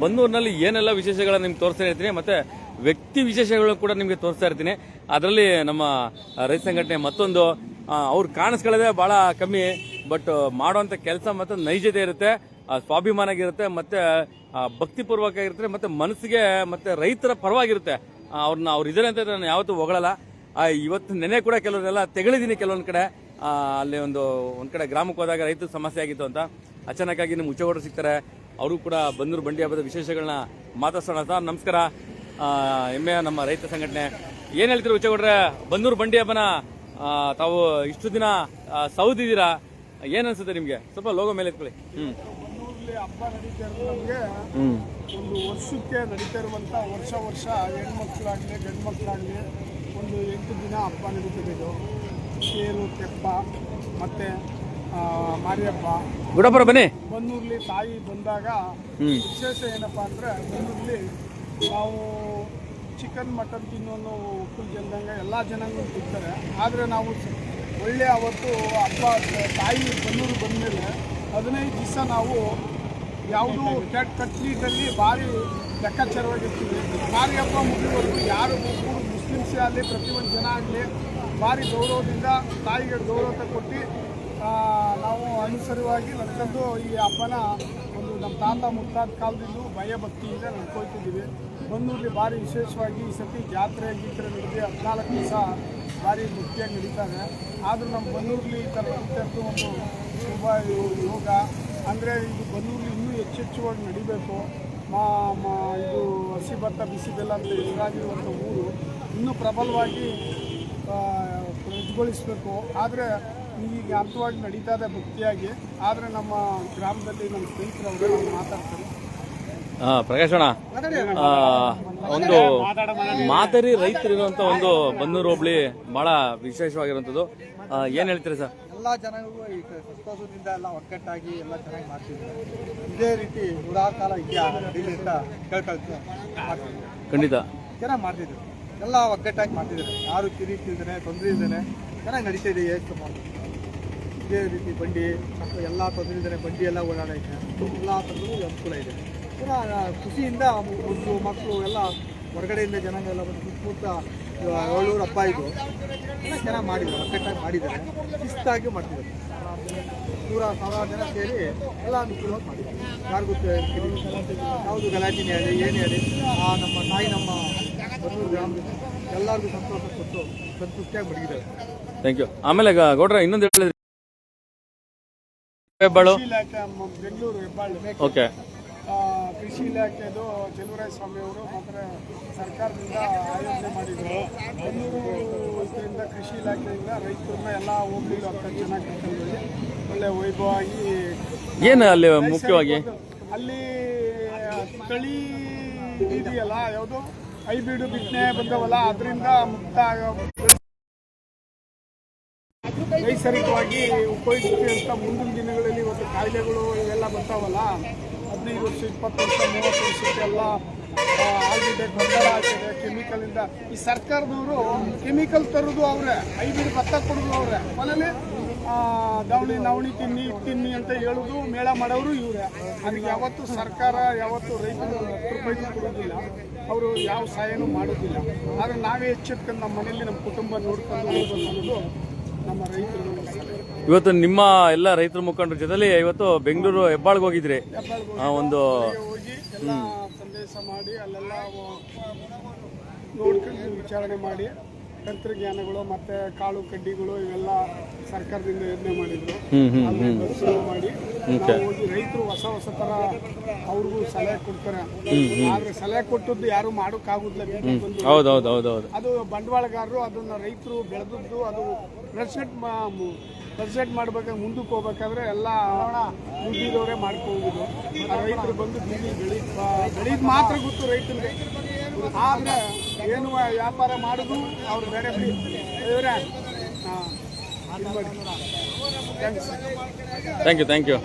ಬನ್ನೂರಿನಲ್ಲಿ ಏನೆಲ್ಲ ವಿಶೇಷಗಳನ್ನ ನಿಮ್ಗೆ ತೋರಿಸ್ತಾ ಇರ್ತೀನಿ ಮತ್ತೆ ವ್ಯಕ್ತಿ ವಿಶೇಷಗಳು ಕೂಡ ನಿಮಗೆ ತೋರಿಸ್ತಾ ಇರ್ತೀನಿ. ಅದರಲ್ಲಿ ನಮ್ಮ ರೈತ ಸಂಘಟನೆ ಮತ್ತೊಂದು. ಅವ್ರು ಕಾಣಿಸ್ಕೊಳ್ಳೋದೇ ಬಹಳ ಕಮ್ಮಿ, ಬಟ್ ಮಾಡುವಂತ ಕೆಲಸ ಮತ್ತೆ ನೈಜತೆ ಇರುತ್ತೆ ಸ್ವಾಭಿಮಾನ ಆಗಿರುತ್ತೆ ಮತ್ತೆ ಭಕ್ತಿಪೂರ್ವಕ ಆಗಿರುತ್ತೆ ಮತ್ತೆ ಮನಸ್ಸಿಗೆ, ಮತ್ತೆ ರೈತರ ಪರವಾಗಿರುತ್ತೆ. ಅವ್ರನ್ನ ಅವ್ರು ಇದ್ದಾರೆ ಅಂತ ನಾನು ಯಾವತ್ತೂ ಹೊಗಳಲ್ಲ. ಇವತ್ತು ನೆನೆ ಕೂಡ ಕೆಲವರೆಲ್ಲ ತೆಗಳಿದೀನಿ ಕೆಲವೊಂದು ಕಡೆ. ಅಲ್ಲಿ ಒಂದು ಒಂದು ಕಡೆ ಗ್ರಾಮಕ್ಕೆ ಹೋದಾಗ ರೈತರ ಸಮಸ್ಯೆ ಆಗಿತ್ತು ಅಂತ. ಅಚಾನಕ್ಕಾಗಿ ನಿಮ್ಗೆ ಉಚ್ಚಗೌಡರು ಸಿಗ್ತಾರೆ. ಅವರು ಕೂಡ ಬಂದೂರು ಬಂಡಿ ಹಬ್ಬದ ವಿಶೇಷಗಳನ್ನ ಮಾತಾಡ್ಸೋಣ ಸರ್ ನಮಸ್ಕಾರ. ಹೆಮ್ಮೆಯ ನಮ್ಮ ರೈತ ಸಂಘಟನೆ. ಏನ್ ಹೇಳ್ತೀರಿ ಉಚ್ಚಗೌಡ್ರೆ ಬಂದೂರು ಬಂಡಿ ಹಬ್ಬನ ತಾವು ಇಷ್ಟು ದಿನ ಸೌದಿದ್ದೀರಾ? ಏನ್ ಅನ್ಸುತ್ತೆ ನಿಮ್ಗೆ? ಸ್ವಲ್ಪ ಲೋಗೋ ಮೇಲೆ ಎತ್ಕೊಳ್ಳಿ. ಹ್ಮ್. ಬೆಂಗಳೂರಲ್ಲಿ ಹಬ್ಬ ನಡೀತಾ ಇರೋದು ನಮಗೆ. ಒಂದು ವರ್ಷಕ್ಕೆ ನಡೀತಾ ಇರುವಂಥ ವರ್ಷ ವರ್ಷ ಹೆಣ್ಮಕ್ಳಾಗಲಿ ಗಂಡು ಮಕ್ಕಳಾಗಲಿ ಒಂದು ಎಂಟು ದಿನ ಹಬ್ಬ ನಡೀತದೆ ಇದು. ತೇರು ತೆಪ್ಪ ಮತ್ತು ಮಾರಿಯಪ್ಪ. ಗುಡಪ್ಪರ ಬನ್ನಿ. ಬನ್ನೂರಲ್ಲಿ ತಾಯಿ ಬಂದಾಗ ವಿಶೇಷ ಏನಪ್ಪ ಅಂದರೆ ಬನ್ನೂರಲ್ಲಿ ನಾವು ಚಿಕನ್ ಮಟನ್ ತಿನ್ನೋನು ಉಪ್ಪು ಜನದಂಗೆ ಎಲ್ಲ ಜನಾಂಗ ತಿಂತಾರೆ. ಆದರೆ ನಾವು ಒಳ್ಳೆ ಅವತ್ತು ಹಬ್ಬ ತಾಯಿ ಬನ್ನೂರು ಬಂದಮೇಲೆ ಹದಿನೈದು ದಿವಸ ನಾವು ಯಾವುದೂ ಕೆಟ್ಟ ಕಟ್ಲೀಟಲ್ಲಿ ಭಾರಿ ಲೆಕ್ಕಾಚಾರವಾಗಿರ್ತೀವಿ. ಭಾರಿ ಹಬ್ಬ ಮುಗಿವರೆಗೂ ಯಾರು ಮುಸ್ಲಿಮ್ಸೇ ಆಗಲಿ ಪ್ರತಿಯೊಂದು ಜನ ಆಗಲಿ ಭಾರಿ ಗೌರವದಿಂದ ತಾಯಿಗೆ ಗೌರವ ಕೊಟ್ಟು ನಾವು ಅನುಸರಿವಾಗಿ ನಡ್ಕೊಂಡು ಈ ಹಬ್ಬನ ಒಂದು ನಮ್ಮ ತಾತ ಮುತ್ತಾದ ಕಾಲದಿಂದಲೂ ಭಯಭಕ್ತಿಯಿಂದ ನಡ್ಕೊಳ್ತಿದ್ದೀವಿ. ಬನ್ನೂರಲ್ಲಿ ಭಾರಿ ವಿಶೇಷವಾಗಿ ಈ ಸತಿ ಜಾತ್ರೆ ಗೀತ್ರೆ ನಡೆದು ಹದಿನಾಲ್ಕು ದಿವಸ ಭಾರಿ ಭಕ್ತಿಯಾಗಿ ನಡೀತಾರೆ ಆದರೂ ನಮ್ಮ ಬನ್ನೂರಲ್ಲಿ ಈ ಒಂದು ಶುಭ ಯೋಗ, ಅಂದರೆ ಇದು ಬನ್ನೂರಲ್ಲಿ ಇನ್ನೂ ಹೆಚ್ಚೆಚ್ಚುವಾಗಿ ನಡಿಬೇಕು. ಮಾ ಇದು ಹಸಿ ಭತ್ತ, ಬಿಸಿ ಬೆಲ್ಲ ಅಂತ ಹೆಸರಾಗಿರುವಂಥ ಊರು ಇನ್ನೂ ಪ್ರಬಲವಾಗಿ ಪ್ರಜ್ವಲಿಸಬೇಕು. ಆದರೆ ಈಗ ಹಂತವಾಗಿ ನಡೀತಾ ಇದೆ ಭಕ್ತಿಯಾಗಿ. ಆದರೆ ನಮ್ಮ ಗ್ರಾಮದಲ್ಲಿ ನಮ್ಮ ಸ್ನೇಹಿತರವರು ಮಾತಾಡ್ತಾರೆ. ಹಾ ಪ್ರಕಾಶ್ ಅಣ್ಣ. ಆ, ಒಂದು ಮಾದರಿ ರೈತರಿರುವಂತ ಒಂದು ಬನ್ನೂರು ಹೋಬಳಿ ಬಹಳ ವಿಶೇಷವಾಗಿರುವಂತದ್ದು ಏನು ಹೇಳ್ತೀರಿ ಸರ್? ಎಲ್ಲ ಜನಗಳು ಈ ಸಂತೋಷದಿಂದ ಎಲ್ಲ ಒಗ್ಗಟ್ಟಾಗಿ ಎಲ್ಲ ಚೆನ್ನಾಗಿ ಮಾಡ್ತಿದ್ದಾರೆ. ಇದೇ ರೀತಿ ನೂರಾರು ಕಾಲ ಅಂತ ಕೇಳ್ಕೊಳ್ತೀವಿ. ಖಂಡಿತ. ಚೆನ್ನಾಗಿ ಮಾಡ್ತಿದ್ರು ಎಲ್ಲ ಒಗ್ಗಟ್ಟಾಗಿ ಮಾಡ್ತಿದ್ದಾರೆ. ಯಾರು ಕಿರಿತಿದ್ದಾರೆ ತೊಂದರೆ ಇದ್ದಾರೆ ಚೆನ್ನಾಗಿ ನಡೀತಾ ಇದೆ ಎಷ್ಟು ಇದೇ ರೀತಿ ಬಂಡಿ ಎಲ್ಲ ತೊಂದರೆ ಬಂಡಿ ಎಲ್ಲ ಓಡಾಡೈತೆ ಎಲ್ಲ ಥರದ್ದು ಅನುಕೂಲ ಇದೆ. ಪುನಃ ಖುಷಿಯಿಂದ ಒಂದು ಮಕ್ಕಳು ಎಲ್ಲ ಹೊರಗಡೆಯಿಂದ ಜನಾಂಗ ಎಲ್ಲ ಬಂದು ಸುತ್ತಮುತ್ತ ಏಳ್ನೂರು ಹಬ್ಬ ಇದು, ಎಲ್ಲ ಚೆನ್ನಾಗಿ ಮಾಡಿದ್ದಾರೆ ಒಗ್ಗಟ್ಟಾಗಿ ಮಾಡಿದ್ದಾರೆ. ಶಿಸ್ತಾಗಿ ಮಾಡ್ತಿದ್ದಾರೆ. ನೂರ ಸಾವಿರಾರು ಜನ ಸೇರಿ ಎಲ್ಲ ಅನುಕೂಲವಾಗಿ ಮಾಡಿದ್ದಾರೆ. ಯಾರಿಗೂ ಯಾವುದು ಗಲಾಟಿನೇ ಆಗಲಿ ಏನೇ ಆಗಲಿ ಆ, ನಮ್ಮ ತಾಯಿ, ನಮ್ಮ ಬನ್ನೂರು ಗ್ರಾಮ ಎಲ್ಲರಿಗೂ ಸಂತೋಷ ಕೊಟ್ಟು ಸಂತುಷ್ಟಿಯಾಗಿ ಮಡಗಿದ್ದಾರೆ. ಥ್ಯಾಂಕ್ ಯು ಆಮೇಲೆ ಗೌಡ್ರ ಇನ್ನೊಂದು ಹೇಳಿದ್ರಿ ಹೆಬ್ಬಾಳು ಬೆಂಗಳೂರು ಹೆಬ್ಬಾಳು ಓಕೆ. ಕೃಷಿ ಇಲಾಖೆದು ಚೆಲುವರಾಯ ಸ್ವಾಮಿ ಅವರು ಮಾತ್ರ ಸರ್ಕಾರದಿಂದ ಆಯೋಜನೆ ಮಾಡಿದ್ರು. ಬೆಂಗಳೂರು ಇದರಿಂದ ಕೃಷಿ ಇಲಾಖೆಯಿಂದ ರೈತರನ್ನ ಎಲ್ಲ ಹೋಗ್ಲಿಲ್ಲ ಅಂತ ಚೆನ್ನಾಗಿ ಕರ್ಕೊಂಡು ಹೋಗಿ ಒಳ್ಳೆ ವೈಭವವಾಗಿ ಏನು ಅಲ್ಲಿ ಮುಖ್ಯವಾಗಿ? ಅಲ್ಲಿ ತಳಿ ಇದೆಯಲ್ಲ ಯಾವುದು? ಹೈಬ್ರಿಡ್ ಬಿತ್ತನೆ ಬಂದವಲ್ಲ ಅದರಿಂದ ಮುಕ್ತ ಆಗ- ನೈಸರ್ಗಿಕವಾಗಿ ಉಪಯೋಗಿಸುವಂಥ ಮುಂದಿನ ದಿನಗಳಲ್ಲಿ ಇವತ್ತು ಕಾಯಿಲೆಗಳು ಇವೆಲ್ಲ ಬರ್ತಾವಲ್ಲ, ಹದಿನೈದು ವರ್ಷ, ಇಪ್ಪತ್ತು ವರ್ಷ, ಮೂವತ್ತು ವರ್ಷಕ್ಕೆಲ್ಲ ಆಗಿದೆ, ಗೊಂದಲ ಕೆಮಿಕಲ್ ಕೆಮಿಕಲಿಂದ ಈ ಸರ್ಕಾರದವರು ಕೆಮಿಕಲ್ ತರೋದು ಅವರೇ ಹೈಬ್ರಿಡ್ ಭತ್ತ ಕೊಡೋದು ಅವರೇ. ಮನೇಲಿ ದವಣಿ, ನವಣಿ ತಿನ್ನಿ ತಿನ್ನಿ ಅಂತ ಹೇಳೋದು ಮೇಳ ಮಾಡೋರು ಇವರೇ. ಅದಕ್ಕೆ ಯಾವತ್ತು ಸರ್ಕಾರ, ಯಾವತ್ತು ರೈತರು ರೂಪಾಯಿ ಕೊಡೋದಿಲ್ಲ ಅವರು ಯಾವ ಸಹಾಯನೂ ಮಾಡೋದಿಲ್ಲ. ಆದರೆ ನಾವೇ ಎಚ್ಚೆತ್ಕೊಂಡು ನಮ್ಮ ಮನೆಯಲ್ಲಿ ನಮ್ಮ ಕುಟುಂಬ ನೋಡ್ಕೊಂಡು ಅನ್ನೋದು ಇವತ್ತು ನಿಮ್ಮ ಎಲ್ಲ ರೈತರ ಮುಖಂಡರ ಜೊತೆಲಿ ಇವತ್ತು ಬೆಂಗಳೂರು ಹೆಬ್ಬಾಳ್ಗೆ ಹೋಗಿದ್ರಿ. ಒಂದು ಸಂದೇಶ ಮಾಡಿ, ಅಲ್ಲೆಲ್ಲ ನೋಡ್ಕೊಂಡು ವಿಚಾರಣೆ ಮಾಡಿ. ತಂತ್ರಜ್ಞಾನಗಳು ಮತ್ತೆ ಕಾಳು ಕಡ್ಡಿಗಳು ಇವೆಲ್ಲ ಸರ್ಕಾರದಿಂದ ಯೋಜನೆ ಮಾಡಿದ್ರು. ಅಲ್ಲಿ ಮಾಡಿ ನಾವು ಹೋಗಿ ರೈತರು ಹೊಸ ಹೊಸ ತರ ಅವ್ರಿಗೂ ಸಲಹೆ ಕೊಡ್ತಾರೆ. ಆದ್ರೆ ಸಲಹೆ ಕೊಟ್ಟದ್ದು ಯಾರು ಮಾಡೋಕ್ಕಾಗುದಿಲ್ಲ ಬೀದಿಗೆ ಹೌದು ಹೌದು ಹೌದು ಹೌದು. ಅದು ಬಂಡವಾಳಗಾರರು ಅದನ್ನ ರೈತರು ಬೆಳೆದದ್ದು ಅದು ಪ್ರೆಸೆಂಟ್ ಪ್ರೆಸೆಂಟ್ ಮಾಡ್ಬೇಕಾದ್ರೆ ಮುಂದಕ್ಕೆ ಹೋಗ್ಬೇಕಾದ್ರೆ ಎಲ್ಲ ಮುಂದಿದವರೇ ಮಾಡ್ಕೋಬಹುದು ರೈತರು ಬಂದು ಬಿಳಿ ಬೆಳಿ ಬೆಳಿದ್ ಮಾತ್ರ ಗೊತ್ತು ರೈತರಿಗೆ ಆದ್ರೆ ಏನು ವ್ಯಾಪಾರ ಮಾಡುದು ಅವ್ರು ಬೇರೆ ಬಿಡಿ. ಇವರೇ? ಹಾಂ ಥ್ಯಾಂಕ್ ಯು ಥ್ಯಾಂಕ್ ಯು